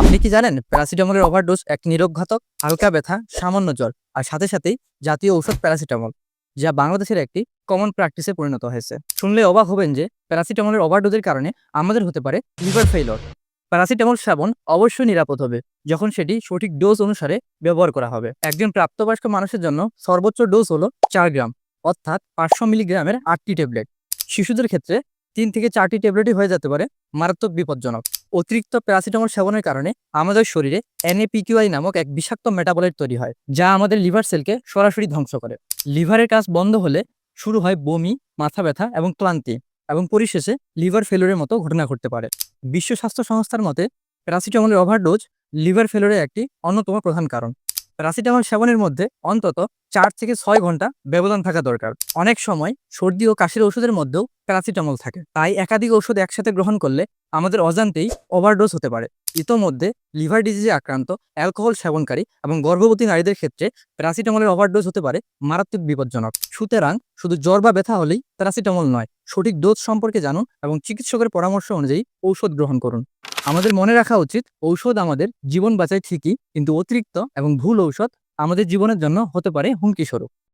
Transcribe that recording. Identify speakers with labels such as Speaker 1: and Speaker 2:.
Speaker 1: আপনি কি জানেন প্যারাসিটামলের ওভারডোজ এক নিরোগঘাতক হালকা ব্যথা, সামান্য জ্বর আর সাথে সাথেই জাতীয় ঔষধ প্যারাসিটামল, যা বাংলাদেশের একটি কমন প্র্যাকটিসে পরিণত হয়েছে। শুনলে অবাক হবেন যে প্যারাসিটামলের ওভারডোজের কারণে আমাদের হতে পারে লিভার ফেইলর প্যারাসিটামল সেবন অবশ্যই নিরাপদ হবে, যখন সেটি সঠিক ডোজ অনুসারে ব্যবহার করা হবে। একজন প্রাপ্তবয়স্ক মানুষের জন্য সর্বোচ্চ ডোজ হলো চার গ্রাম, অর্থাৎ পাঁচশো মিলিগ্রামের আটটি ট্যাবলেট। শিশুদের ক্ষেত্রে তিন থেকে চারটি ট্যাবলেটই হয়ে যেতে পারে মারাত্মক বিপজ্জনক। অতিরিক্ত প্যারাসিটামল সেবনের কারণে আমাদের শরীরে এনএপিকিউআই নামক এক বিষাক্ত মেটাবলাইট তৈরি হয়, যা আমাদের লিভার সেলকে সরাসরি ধ্বংস করে। লিভারের কাজ বন্ধ হলে শুরু হয় বমি, মাথা ব্যথা এবং ক্লান্তি এবং পরিশেষে লিভার ফেলোরের মতো ঘটনা ঘটতে পারে। বিশ্ব স্বাস্থ্য সংস্থার মতে, প্যারাসিটামলের ওভারডোজ লিভার ফেলোরের একটি অন্যতম প্রধান কারণ। প্যারাসিটামল সেবনের মধ্যে অন্তত চার থেকে ছয় ঘণ্টা ব্যবধান থাকা দরকার। অনেক সময় সর্দি ও কাশির ওষুধের মধ্যেও প্যারাসিটামল থাকে। তাই একাধিক ওষুধ একসাথে গ্রহণ করলে আমাদের অজান্তেই ওভারডোজ হতে পারে। ইতোমধ্যে লিভার ডিজিজে আক্রান্ত, অ্যালকোহল সেবনকারী এবং গর্ভবতী নারীদের ক্ষেত্রে প্যারাসিটামলের ওভারডোজ হতে পারে মারাত্মক বিপজ্জনক। সুতরাং শুধু জ্বর বা ব্যথা হলেই প্যারাসিটামল নয়, সঠিক ডোজ সম্পর্কে জানুন এবং চিকিৎসকের পরামর্শ অনুযায়ী ঔষধ গ্রহণ করুন। আমাদের মনে রাখা উচিত, ঔষধ আমাদের জীবন বাঁচায় ঠিকই, কিন্তু অতিরিক্ত এবং ভুল ঔষধ আমাদের জীবনের জন্য হতে পারে হুমকি স্বরূপ।